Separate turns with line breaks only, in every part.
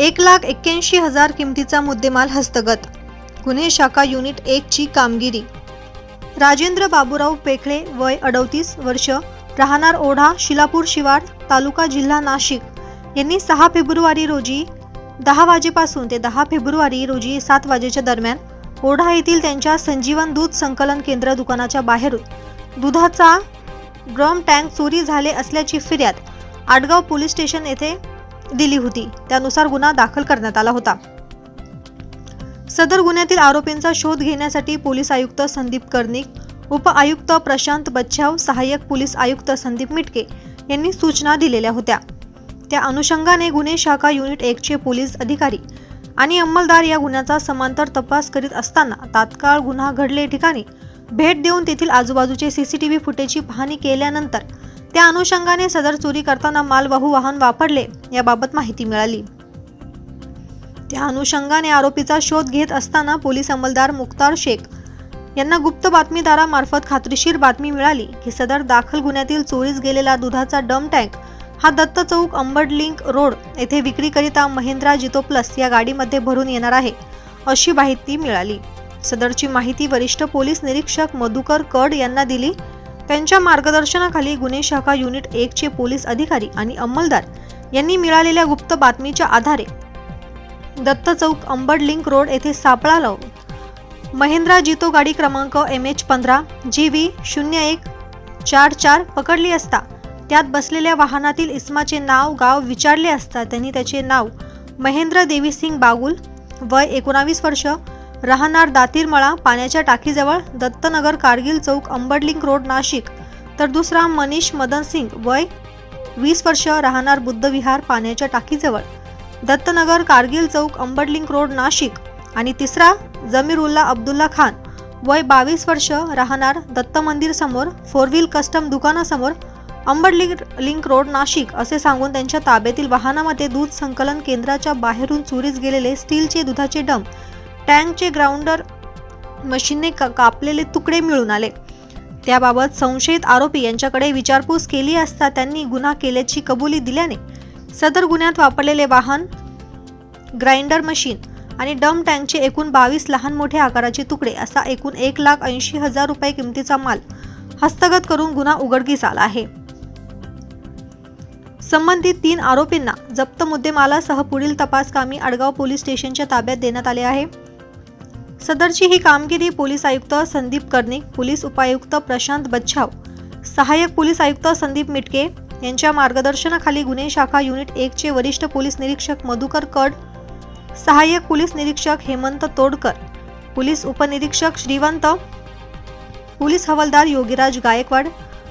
एक लाख एक्क्याऐंशी हजार किमतीचा मुद्देमाल हस्तगत. गुन्हे शाखा युनिट एकची कामगिरी. राजेंद्र बाबूराव पेखळे वय अडतीस वर्ष राहणार ओढा शिलापूर शिवार तालुका जिल्हा नाशिक. यांनी सहा फेब्रुवारी रोजी दहा वाजेपासून ते दहा फेब्रुवारी रोजी सात वाजेच्या दरम्यान ओढा येथील त्यांच्या संजीवन दूध संकलन केंद्र दुकानाच्या बाहेरून दुधाचा ड्रम टँक चोरी झाले असल्याची फिर्याद आडगाव पोलीस स्टेशन येथे दिली होती. त्यानुसार गुन्हा दाखल करण्यात आला होता. सदर गुन्ह्यातील आरोपींचा शोध घेण्यासाठी पोलीस आयुक्त संदीप कर्णिक उप आयुक्त प्रशांत बच्छाव सहाय्यक पोलीस आयुक्त संदीप मिटके यांनी सूचना दिलेल्या होत्या. त्या अनुषंगाने गुन्हे शाखा युनिट एकचे पोलीस अधिकारी आणि अंमलदार या गुन्ह्याचा समांतर तपास करीत असताना तात्काळ गुन्हा घडले ठिकाणी भेट देऊन तेथील आजूबाजूचे सीसीटीव्ही फुटेजची पाहणी केल्यानंतर त्या अनुषंगाने सदर चोरी करताना मालवाहू वाहन वापरले याबाबत माहिती मिळाली. त्या अनुषंगाने आरोपीचा शोध घेत असताना पोलीस अंमलदार मुख्तार शेख यांना गुप्त बातमीदारामार्फत खात्रीशीर बातमी मिळाली. की सदर दाखल गुन्ह्यातील चोरीस गेलेला दुधाचा डम टँक हा दत्त चौक अंबड लिंक रोड येथे विक्रीकरिता महिंद्रा जितो प्लस या गाडीमध्ये भरून येणार आहे अशी माहिती मिळाली. सदरची माहिती वरिष्ठ पोलीस निरीक्षक मधुकर कड यांना दिली. त्यांच्या मार्गदर्शनाखाली गुन्हे शाखा युनिट एकचे पोलीस अधिकारी आणि अंमलदार यांनी मिळालेल्या गुप्त बातमीच्या आधारे दत्त चौक अंबड लिंक रोड येथे सापळा लावून महिंद्रा जितो गाडी क्रमांक एम एच पंधरा जी व्ही शून्य एक चार चार पकडली असता त्यात बसलेल्या वाहनातील इस्माचे नाव गाव विचारले असता त्यांनी त्याचे नाव महेंद्र देवीसिंग बागुल वय एकोणावीस वर्ष राहणार दातीरमळा पाण्याच्या टाकीजवळ दत्तनगर कारगिल चौक अंबडलिंक रोड नाशिक. तर दुसरा मनीष मदन सिंग वय वीस वर्ष राहणार बुद्धविहार पाण्याच्या टाकीजवळ. दत्तनगर कारगिल चौक अंबडलिंक रोड नाशिक. आणि तिसरा जमीरुल्ला अब्दुल्ला खान वय बावीस वर्ष राहणार दत्त मंदिर समोर फोर व्हील कस्टम दुकानासमोर अंबडलिंक लिंक रोड नाशिक असे सांगून त्यांच्या ताब्यातील वाहनामध्ये दूध संकलन केंद्राच्या बाहेरून चोरीस गेलेले स्टीलचे दुधाचे डम टँकचे ग्राउंडर मशीनने का कापलेले तुकडे मिळून आले. त्याबाबत संशयित आरोपी यांच्याकडे विचारपूस केली असता त्यांनी गुन्हा केल्याची कबुली दिल्याने सदर गुन्ह्यात वापरलेले वाहन ग्राइंडर मशीन आणि डम टँकचे एकूण बावीस लहान मोठे आकाराचे तुकडे असा एकूण एक लाख ऐंशी हजार रुपये किमतीचा माल हस्तगत करून गुन्हा उघडकीस आला आहे. संबंधित तीन आरोपींना जप्त मुद्देमालासह पुढील तपास कामी आडगाव पोलीस स्टेशनच्या ताब्यात देण्यात आले आहे. सदरची ही कामगिरी पोलीस आयुक्त संदीप कर्णिक पोलीस उपायुक्त प्रशांत बच्छाव सहाय्यक पोलीस आयुक्त संदीप मिटके यांच्या मार्गदर्शनाखाली गुन्हे शाखा युनिट एकचे वरिष्ठ पोलीस निरीक्षक मधुकर कड सहाय्यक पोलीस निरीक्षक हेमंत तोडकर पोलीस उपनिरीक्षक श्रीवंत पोलीस हवालदार योगीराज गायकवाड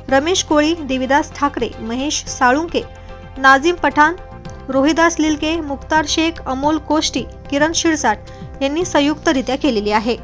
रमेश कोळी देविदास ठाकरे महेश साळुंके नाझीम पठाण रोहिदास लिलके मुक्तार शेख अमोल कोष्टी किरण शिरसाट यांनी संयुक्तरित्या केलेली आहे.